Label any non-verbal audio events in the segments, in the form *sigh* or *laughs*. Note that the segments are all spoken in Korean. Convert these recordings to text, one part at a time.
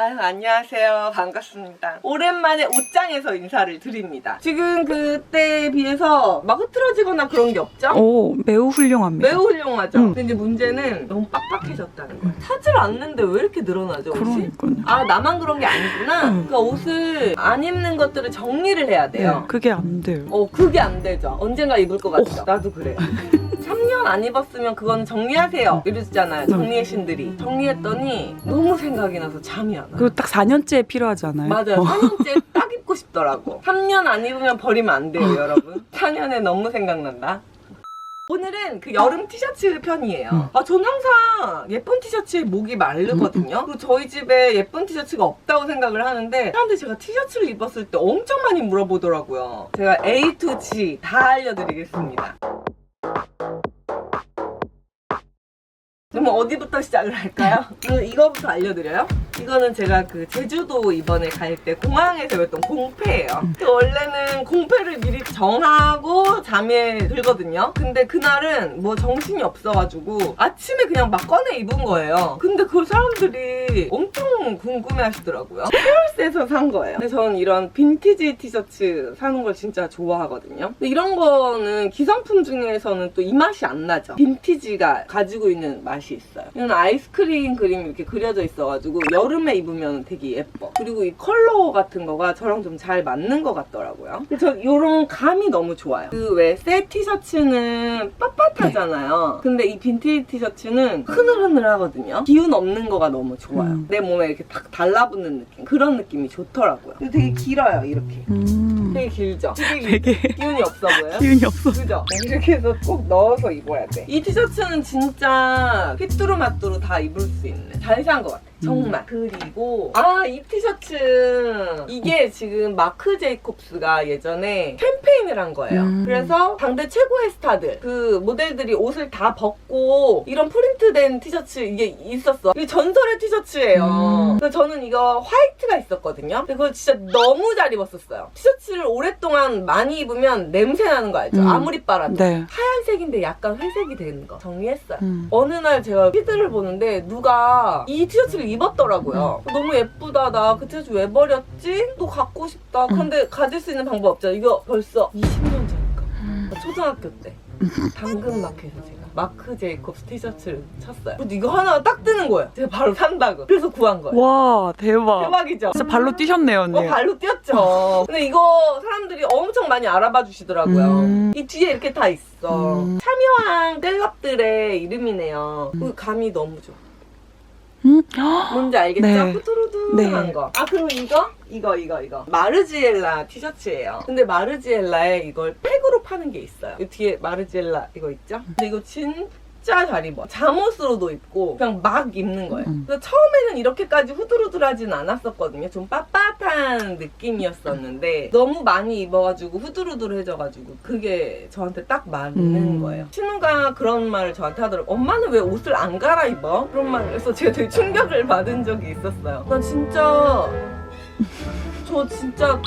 아유, 안녕하세요. 반갑습니다. 오랜만에 옷장에서 인사를 드립니다. 지금 그때에 비해서 막 흐트러지거나 그런 게 없죠? 오, 매우 훌륭합니다. 매우 훌륭하죠? 음. 근데 이제 문제는 너무 빡빡해졌다는 거예요. 사질 않는데 왜 이렇게 늘어나죠, 옷이? 그러니까요. 아, 나만 그런 게 아니구나. 음. 그러니까 옷을 안 입는 것들을 정리를 해야 돼요. 네, 그게 안 돼요. 어, 그게 안 되죠. 언젠가 입을 것 같죠? 나도 그래. *laughs* 3년 안 입었으면 그건 정리하세요. 이러잖아요. 네. 정리의 신들이. 정리했더니 너무 생각이 나서 잠이 안 와요. 그리고 딱 4년째 필요하지 않아요? 맞아요. 어. 4년째 딱 입고 싶더라고. *laughs* 3년 안 입으면 버리면 안 돼요, 여러분. 4년에 너무 생각난다. 오늘은 그 여름 티셔츠 편이에요. 음. 아, 전 항상 예쁜 티셔츠에 목이 마르거든요. 그리고 저희 집에 예쁜 티셔츠가 없다고 생각을 하는데 사람들이 제가 티셔츠를 입었을 때 엄청 많이 물어보더라고요. 제가 A to G 다 알려드리겠습니다. 그럼 어디부터 시작을 할까요? *laughs* 그 이거부터 알려드려요? 이거는 제가 그 제주도 이번에 갈 때 공항에서 입었던 공패예요. 그 원래는 공패를 미리 정하고 잠에 들거든요. 근데 그날은 뭐 정신이 없어가지고 아침에 그냥 막 꺼내 입은 거예요. 근데 그 사람들이 엄청 궁금해 하시더라고요. 페어스에서 산 거예요. 근데 저는 이런 빈티지 티셔츠 사는 걸 진짜 좋아하거든요. 근데 이런 거는 기성품 중에서는 또 이 맛이 안 나죠. 빈티지가 가지고 있는 맛이 있어요. 이건 아이스크림 그림이 이렇게 그려져 있어가지고 여름에 입으면 되게 예뻐. 그리고 이 컬러 같은 거가 저랑 좀 잘 맞는 것 같더라고요. 그래서 이런 감이 너무 좋아요. 그 왜 새 티셔츠는 빳빳하잖아요. 근데 이 빈티지 티셔츠는 흐늘흐늘하거든요. 기운 없는 거가 너무 좋아요. 음. 내 몸에 이렇게 탁 달라붙는 느낌. 그런 느낌이 좋더라고요. 그리고 되게 길어요, 이렇게. 음, 되게 길죠? 되게 *laughs* 되게 기운이 없어 보여요? 기운이 없어. 그죠? 이렇게 해서 꼭 넣어서 입어야 돼. 이 티셔츠는 진짜 휘뚜루마뚜루 다 입을 수 있는 잘 산 것 같아. 정말. 그리고 아 이 티셔츠 이게 지금 마크 제이콥스가 예전에 캠페인을 한 거예요. 음. 그래서 당대 최고의 스타들 그 모델들이 옷을 다 벗고 이런 프린트된 티셔츠 이게 있었어. 이게 전설의 티셔츠예요. 음. 그래서 저는 이거 화이트가 있었거든요. 근데 그걸 진짜 너무 잘 입었었어요. 티셔츠를 오랫동안 많이 입으면 냄새 나는 거 알죠? 음. 아무리 빨아도. 네. 하얀색인데 약간 회색이 되는 거 정리했어요. 음. 어느 날 제가 피드를 보는데 누가 이 티셔츠를 입었더라고요. 너무 예쁘다. 나그 티셔츠 왜 버렸지? 또 갖고 싶다. 근데 가질 수 있는 방법 없잖아. 이거 벌써 20년 전인가. 음. 나 초등학교 때. 당근마켓에서 제가 마크 제이콥스 티셔츠를 샀어요. 근데 이거 하나 딱 뜨는 거예요. 제가 바로 산다고. 그래서 구한 거예요. 와, 대박. 대박이죠? 진짜 발로 뛰셨네요, 언니. 어, 발로 뛰었죠. 근데 이거 사람들이 엄청 많이 알아봐 주시더라고요. 음. 이 뒤에 이렇게 다 있어. 음. 참여한 셀럽들의 이름이네요. 그 감이 너무 좋아. 음? 뭔지 알겠죠? 네. 푸드루드한 네. 거. 아, 그리고 이거? 이거, 이거, 이거. 마르지엘라 티셔츠예요. 근데 마르지엘라에 이걸 팩으로 파는 게 있어요. 이 뒤에 마르지엘라 이거 있죠? 근데 이거 진 짜잘 입어. 잠옷으로도 입고 그냥 막 입는 거예요. 음. 그래서 처음에는 이렇게,까지 후드루드하진 않았었거든요. 좀 빳빳한 느낌이었었는데 너무 많이 입어가지고 후드루드해져가지고 그게 저한테 딱 맞는 음. 거예요. 신우가 그런 말을 저한테 하더라고. 엄마는 왜 옷을 안 갈아입어? 그런 말을 해서 제가 되게 충격을 받은 적이 있었어요. 난 진짜 저 진짜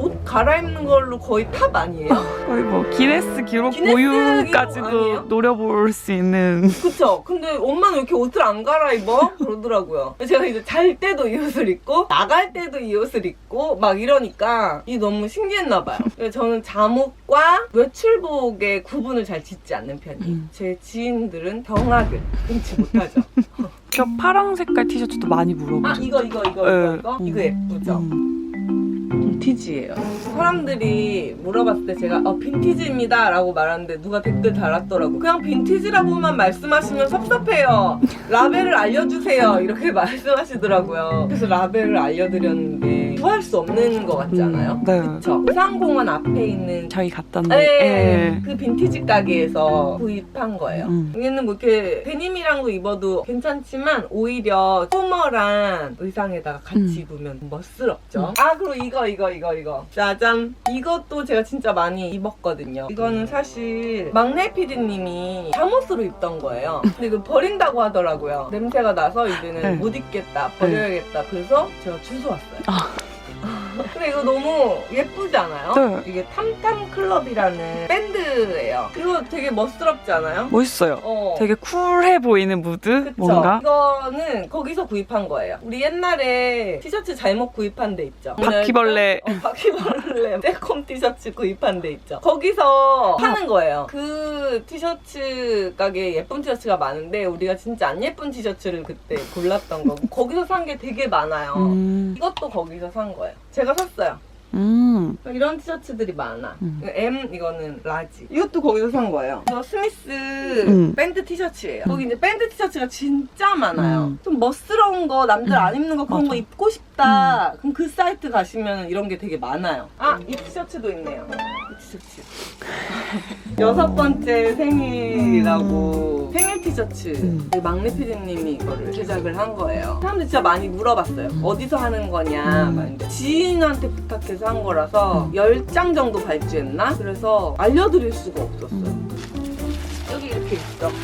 옷 갈아입는 걸로 거의 탑 아니에요? *laughs* 거의 뭐 기네스 기록 기네스 보유까지도 기록 아니에요? 노려볼 수 있는. 그쵸? 근데 엄마는 왜 이렇게 옷을 안 갈아입어? 그러더라고요. 제가 이제 잘 때도 이 옷을 입고, 나갈 때도 이 옷을 입고, 막 이러니까, 이 너무 신기했나봐요. *laughs* 저는 잠옷과 외출복의 구분을 잘 짓지 않는 편이에요. 음. 제 지인들은 경악을 금치 못하죠. *laughs* 저 파랑 색깔 티셔츠도 많이 물어보죠. 아, 이거, 이거, 이거, 이거, 네. 이거? 이거 예쁘죠? 음. 빈티지예요. 사람들이 물어봤을 때 제가 어, 빈티지입니다 라고 말하는데 누가 댓글 달았더라고. 그냥 빈티지라고만 말씀하시면 섭섭해요. 라벨을 알려주세요. 이렇게 *laughs* 말씀하시더라고요. 그래서 라벨을 알려드렸는데 구할 수 없는 것 같지 않아요? 음, 네. 그쵸? 부산공원 앞에 있는 저희 갔던데. 네, 예. 그 빈티지 가게에서 구입한 거예요. 음. 여기는 뭐 이렇게 데님이랑도 입어도 괜찮지만 오히려 포멀한 의상에다가 같이 음. 입으면 멋스럽죠. 아 그리고 이거 이거 이거 이거 짜잔 이것도 제가 진짜 많이 입었거든요. 이거는 사실 막내 PD님이 잠옷으로 입던 거예요. 근데 이거 버린다고 하더라고요. 냄새가 나서 이제는 네. 못 입겠다 버려야겠다. 그래서 제가 주워 왔어요. 아. 근데 이거 너무 예쁘지 않아요? 네. 이게 탐탐 클럽이라는 밴드예요. 이거 되게 멋스럽지 않아요? 멋있어요. 어. 되게 쿨해 보이는 무드? 그쵸? 뭔가? 이거는 거기서 구입한 거예요. 우리 옛날에 티셔츠 잘못 구입한 데 있죠. 바퀴벌레. 어, 바퀴벌레 *laughs* 세콤 티셔츠 구입한 데 있죠. 거기서 파는 거예요. 그 티셔츠 가게에 예쁜 티셔츠가 많은데 우리가 진짜 안 예쁜 티셔츠를 그때 골랐던 거고 거기서 산 게 되게 많아요. 음. 이것도 거기서 산 거예요. 제가 샀어요. 음. 이런 티셔츠들이 많아. 음. M 이거는 라지. 이것도 거기서 산 거예요. 이거 스미스 음. 밴드 티셔츠예요. 거기 이제 밴드 티셔츠가 진짜 많아요. 음. 좀 멋스러운 거 남들 안 입는 거 그런 맞아. 음. 거 입고 싶다. 그럼 그 사이트 가시면 이런 게 되게 많아요. 아, 이 티셔츠도 있네요. 이 티셔츠. *laughs* 여섯 번째 생일이라고 생일 티셔츠 음. 막내 PD님이 이거를 제작을 한 거예요. 사람들 진짜 많이 물어봤어요. 어디서 하는 거냐. 음. 막 이제 지인한테 부탁해서 한 거라서 10장 정도 발주했나? 그래서 알려드릴 수가 없었어요. 음. 여기 이렇게 있어. *laughs*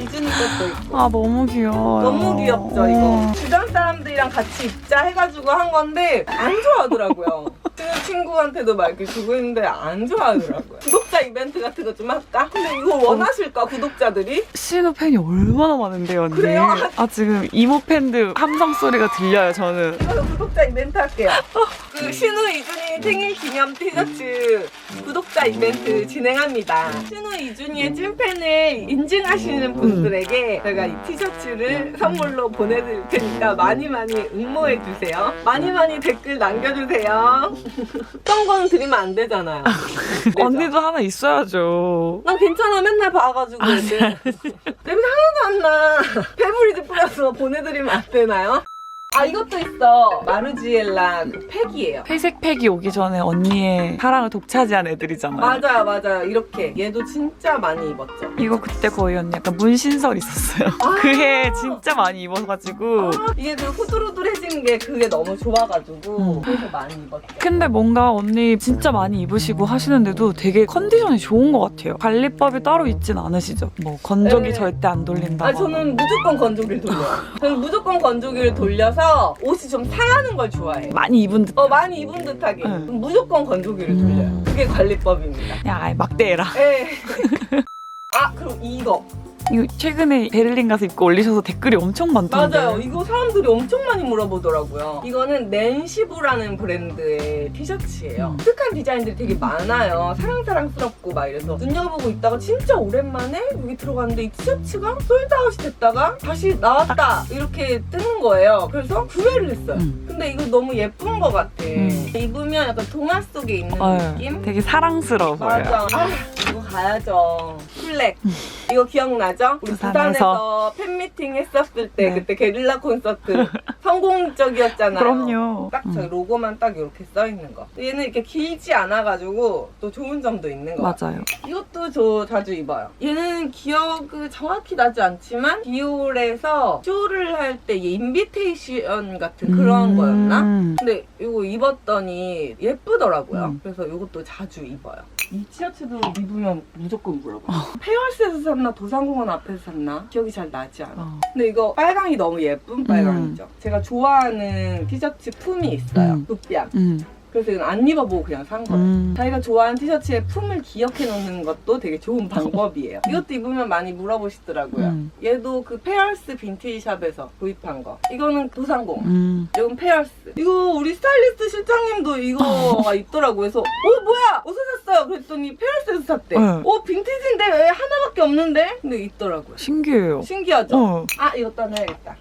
이준이 것도 있고. 아, 너무 귀여워. 너무 귀엽죠, 이거. 주변 사람들이랑 같이 입자 해가지고 한 건데, 안 좋아하더라고요. 친구한테도 막 이렇게 주고 있는데, 안 좋아하더라고요. 구독자 이벤트 같은 거 좀 할까? 근데 이걸 원하실까, 구독자들이? 신우 팬이 얼마나 많은데요, 언니? 그래요? 아, 지금 이모 팬들 함성 소리가 들려요, 저는. 이거 구독자 이벤트 할게요. *laughs* 그 신우 이준이 생일 기념 티셔츠 구독자 이벤트 진행합니다. 신우 이준이의 찐팬을 인증하시는 분들에게 제가 이 티셔츠를 선물로 보내드릴 테니까 많이 많이 응모해 주세요. 많이 많이 댓글 남겨주세요. 어떤 거는 드리면 안 되잖아요. 그래서. 언니도 하나 있어야죠. 난 괜찮아 맨날 봐가지고 이제 냄새 하나도 안 나. *laughs* 페브리즈 뿌려서 보내드리면 안 되나요? 아 이것도 있어 마르지엘라 그 팩이에요 회색 팩이 오기 전에 언니의 사랑을 독차지한 애들이잖아요. 맞아요 맞아요 이렇게 얘도 진짜 많이 입었죠 이거 그때 거의 언니 약간 문신설 있었어요. 아. *laughs* 그 해 진짜 많이 입어가지고. 아, 이게 그 후두루두해진 게 그게 너무 좋아가지고 음. 그래서 많이 입었죠 근데 뭔가 언니 진짜 많이 입으시고 하시는데도 되게 컨디션이 좋은 것 같아요. 관리법이 따로 있진 않으시죠? 뭐 건조기 네. 절대 안 돌린다. 아 저는 무조건 건조기를 돌려요 저는 무조건 건조기를 돌려 서 옷이 좀 상하는 걸 좋아해요 많이 입은 듯. 어 많이 입은 듯하게 응. 그럼 무조건 건조기를 음. 돌려요 그게 관리법입니다 야, 아예 막대해라. 예. *laughs* 아 그럼 이거 이거 최근에 베를린 가서 입고 올리셔서 댓글이 엄청 많던데. 맞아요. 이거 사람들이 엄청 많이 물어보더라고요. 이거는 낸시부라는 브랜드의 티셔츠예요. 음. 특한 디자인들이 되게 많아요. 사랑사랑스럽고 막 이래서 눈여보고 있다가 진짜 오랜만에 여기 들어갔는데 이 티셔츠가 솔드아웃이 됐다가 다시 나왔다 이렇게 뜨는 거예요. 그래서 구매를 했어요. 음. 근데 이거 너무 예쁜 것 같아. 음. 입으면 약간 동화 속에 있는 어, 느낌? 되게 사랑스러워 보여요. 맞아. 아, 이거 가야죠. 플렉. 이거 기억나죠? 우리 부산에서. 부산에서 팬미팅 했었을 때 네. 그때 게릴라 콘서트 *laughs* 성공적이었잖아요. 그럼요. 딱저 음. 로고만 딱 이렇게 써 있는 거. 얘는 이렇게 길지 않아가지고 또 좋은 점도 있는 거. 맞아요. 이것도 저 자주 입어요. 얘는 기억이 정확히 나지 않지만 디올에서 쇼를 할 때 인비테이션 같은 그런 음. 거였나? 근데 이거 입었더니 예쁘더라고요. 음. 그래서 이것도 자주 입어요. 이 티셔츠도 입으면 무조건 물어봐. 페어스에서 샀나 도산공원 앞에서 샀나 기억이 잘 나지 않아. 어. 근데 이거 빨강이 너무 예쁜 빨강이죠. 제가 좋아하는 티셔츠 품이 있어요. 음. 굿뺨. 음. 그래서 이건 안 입어보고 그냥 산 거예요. 음. 자기가 좋아하는 티셔츠의 품을 기억해 놓는 것도 되게 좋은 *laughs* 방법이에요. 이것도 입으면 많이 물어보시더라고요. 음. 얘도 그 페어스 빈티지 샵에서 구입한 거. 이거는 도산공원. 음. 이건 페어스. 이거 우리 스타일리스트 실장님도 이거가 *laughs* 있더라고. 그래서 어 뭐야 어디서 샀어요? 그랬더니 페어스에서 샀대. 네. 어 빈티지인데 왜 하나밖에 없는데? 근데 있더라고요. 신기해요. 신기하죠? 어. 아 이것도 하나 해야겠다.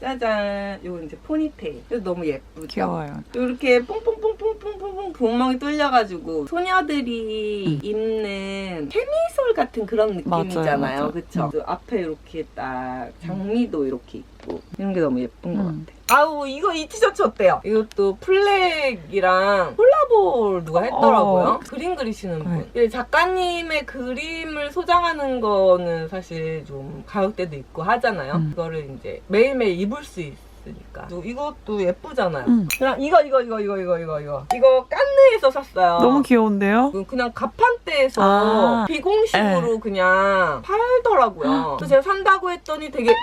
짜잔. 이거 이제 포니테일. 그래서 너무 예쁘죠? 귀여워요. 이렇게 뽕뽕뽕뽕뽕뽕뽕 구멍이 뚫려가지고 소녀들이 입는 케미솔 같은 그런 느낌이잖아요. 음. 맞아요, 맞아. 그쵸? 그 앞에 이렇게 딱 장미도 이렇게 있고 이런 게 너무 예쁜 것 음. 같아. 아우 이거 이 티셔츠 어때요? 이것도 플렉이랑 콜라보 누가 했더라고요. 어. 그림 그리시는 분. 네. 이 작가님의 그림을 소장하는 거는 사실 좀 가격대도 있고 하잖아요. 음. 그거를 이제 매일매일 입을 수 있으니까. 또 이것도 예쁘잖아요. 음. 그냥 이거 이거 이거 이거 이거 이거 이거 이거 깐느에서 샀어요. 너무 귀여운데요? 그- 그냥 가판대에서 아. 비공식으로 그냥 팔더라고요. 그래서 제가 산다고 했더니 되게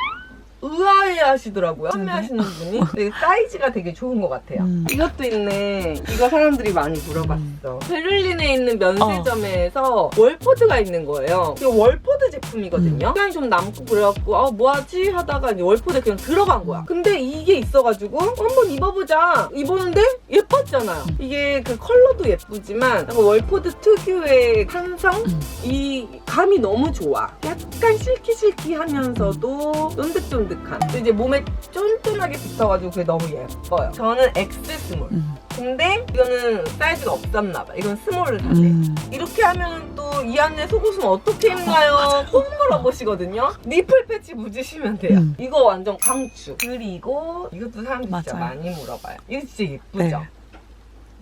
의아해 하시더라고요. 판매하시는 분이. 근데 사이즈가 되게 좋은 것 같아요. 음. 이것도 있네. 이거 사람들이 많이 물어봤어. 베를린에 있는 면세점에서 월포드가 있는 거예요. 이거 월포드 제품이거든요. 시간이 좀 남고 그래갖고 아 뭐하지 하다가 이제 월포드에 그냥 들어간 거야. 근데 이게 있어가지고 어, 한번 입어보자. 입었는데 예뻤잖아요. 이게 그 컬러도 예쁘지만 약간 월포드 특유의 탄성? 음. 이 감이 너무 좋아. 약간 실키실키하면서도 쫀득쫀득 한. 근데 이제 몸에 쫀쫀하게 붙어가지고 그게 너무 예뻐요. 저는 X 스몰. 음. 근데 이거는 사이즈가 없었나 봐. 이건 스몰을 사세요. 음. 이렇게 하면 또 이 안에 속옷은 어떻게 입나요? *laughs* 꼭 물어보시거든요. 니플 패치 묻으시면 돼요. 음. 이거 완전 강추. 그리고 이것도 사람들이 진짜 맞아요. 많이 물어봐요. 이거 진짜 예쁘죠? 네.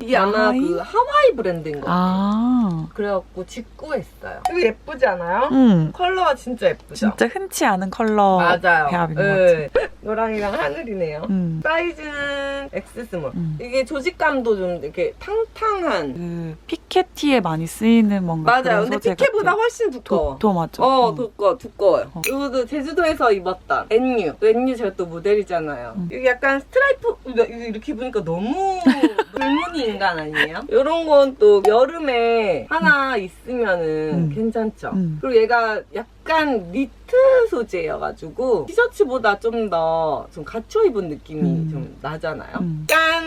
이게 아마 하와이? 그 하와이 브랜드인 것 같아요. 아. 그래갖고 직구했어요. 이거 예쁘지 않아요? 음. 컬러가 진짜 예쁘죠? 진짜 흔치 않은 컬러 맞아요. 배합인 것 네. 노랑이랑 하늘이네요. 음. 사이즈는 X 스몰. 음. 이게 조직감도 좀 이렇게 탕탕한. 그 피케티에 많이 쓰이는 뭔가 맞아요. 그런 근데 소재 피케보다 같아. 훨씬 두꺼워. 도, 도 맞죠? 어, 음. 두꺼워, 두꺼워요. 어. 이것도 제주도에서 입었던 NU. 또 NU 제가 또 모델이잖아요. 음. 이게 약간 스트라이프, 이거 이렇게 보니까 너무 *laughs* 불무늬 인간 아니에요? 이런 건 또 여름에 하나 있으면은 음. 괜찮죠? 음. 그리고 얘가 약간 니트 소재여가지고 티셔츠보다 좀 더 좀 갖춰 입은 느낌이 음. 좀 나잖아요. 음. 짠!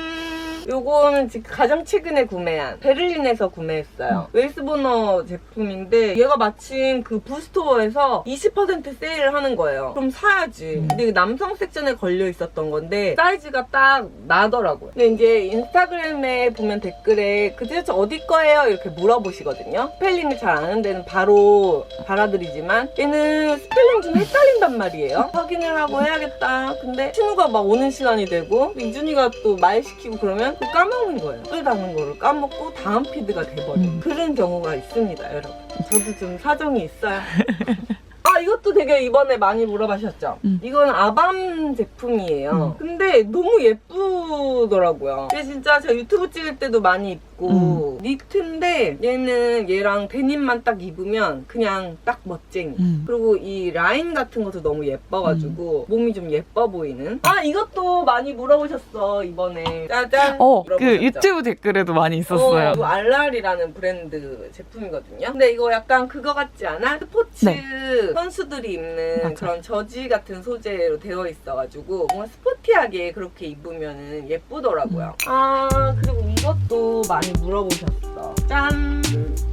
요거는 지금 가장 최근에 구매한 베를린에서 구매했어요. 웨이스보너 제품인데 얘가 마침 그 부스토어에서 20% 세일을 하는 거예요. 그럼 사야지. 음. 근데 남성 섹션에 걸려 있었던 건데 사이즈가 딱 나더라고요. 근데 이제 인스타그램에 보면 댓글에 그 티셔츠 어디 거예요? 이렇게 물어보시거든요. 스펠링을 잘 아는 데는 바로 받아들이지만 얘는 스펠링 좀 헷갈린단 말이에요. 확인을 하고 해야겠다. 근데 신우가 막 오는 시간이 되고 이준이가 또 말 시키고 그러면 또 까먹는 거예요. 끌다는 거를 까먹고 다음 피드가 돼버려. 음. 그런 경우가 있습니다, 여러분. 저도 좀 사정이 있어요. *laughs* 아 이것도 되게 이번에 많이 물어봐셨죠? 음. 이건 아밤 제품이에요. 근데 너무 예쁘더라고요. 근데 진짜 제가 유튜브 찍을 때도 많이 입고 니트인데 얘는 얘랑 데님만 딱 입으면 그냥 딱 멋쟁이. 음. 그리고 이 라인 같은 것도 너무 예뻐가지고 몸이 좀 예뻐 보이는. 아 이것도 많이 물어보셨어 이번에. 짜잔. 어, 그 물어보셨죠? 유튜브 댓글에도 많이 있었어요. 어, 알랄이라는 브랜드 제품이거든요. 근데 이거 약간 그거 같지 않아? 스포츠 네. 선수들이 입는 맞아요. 그런 저지 같은 소재로 되어 있어가지고 뭔가 스포티하게 그렇게 입으면 예쁘더라고요. 음. 아 그리고 이것도 많이 물어보셨어. 짠.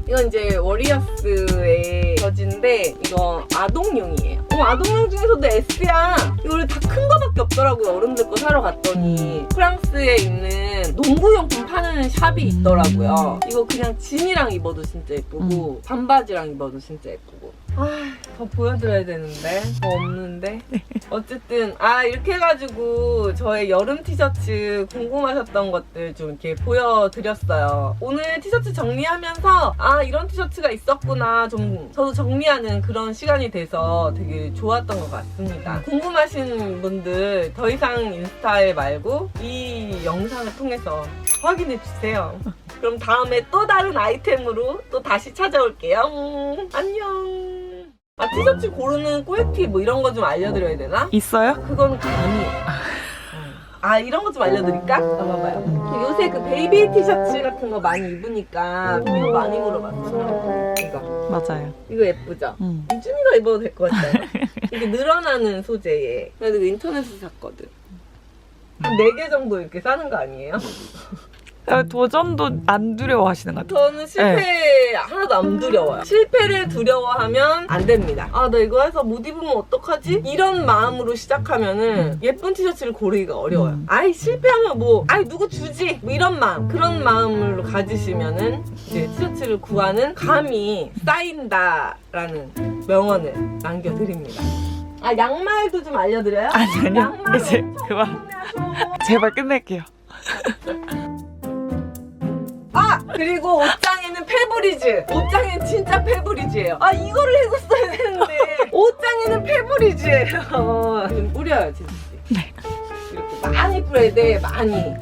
이건 이제 워리어스의 저지인데 이거 아동용이에요. 어, 아동용 중에서도 S야. 이거 원래 다큰 거밖에 없더라고요. 어른들 거 사러 갔더니 프랑스에 있는 농구용품 파는 샵이 있더라고요. 이거 그냥 진이랑 입어도 진짜 예쁘고 반바지랑 입어도 진짜 예쁘고. 아, 더 보여드려야 되는데 더 없는데. *laughs* 어쨌든 아 이렇게 해가지고 저의 여름 티셔츠 궁금하셨던 것들 좀 이렇게 보여드렸어요. 오늘 티셔츠 정리하면서 아 이런 티셔츠가 있었구나 좀 저도 정리하는 그런 시간이 돼서 되게 좋았던 것 같습니다. 궁금하신 분들 더 이상 인스타에 말고 이 영상을 통해서 확인해 주세요. 그럼 다음에 또 다른 아이템으로 또 다시 찾아올게요. 음, 안녕. 아 티셔츠 고르는 꿀팁 뭐 이런 거 좀 알려드려야 되나? 있어요? 그건 아니에요. 아 이런 거 좀 알려드릴까? 봐봐요. 요새 그 베이비 티셔츠 같은 거 많이 입으니까 이거 많이 물어봤어. 이거 맞아요. 이거 예쁘죠? 음. 유준이가 입어도 될 것 같아요. 이게 늘어나는 소재에. 그래서 이거 인터넷에서 샀거든. 한 4개 정도 이렇게 사는 거 아니에요? 어, 도전도 안 두려워하시는 것 같아요. 저는 실패 하나도 안 두려워요. 실패를 두려워하면 안 됩니다. 아, 나 이거 해서 못 입으면 어떡하지? 이런 마음으로 시작하면은 예쁜 티셔츠를 고르기가 어려워요. 음. 아이, 실패하면 뭐, 아이, 누구 주지? 뭐 이런 마음. 그런 마음으로 가지시면은 이제 티셔츠를 구하는 감이 쌓인다라는 명언을 남겨드립니다. 아, 양말도 좀 알려드려요? 아니, 아니요. 양말은 이제 엄청 그만. 제발 끝낼게요. *laughs* 아 그리고 옷장에는 페브리즈. 옷장엔 진짜 페브리즈예요. 아 이거를 해줬어야 되는데. *laughs* 옷장에는 페브리즈예요 *laughs* 좀 뿌려요 진짜. 이렇게 많이 뿌려야 돼 많이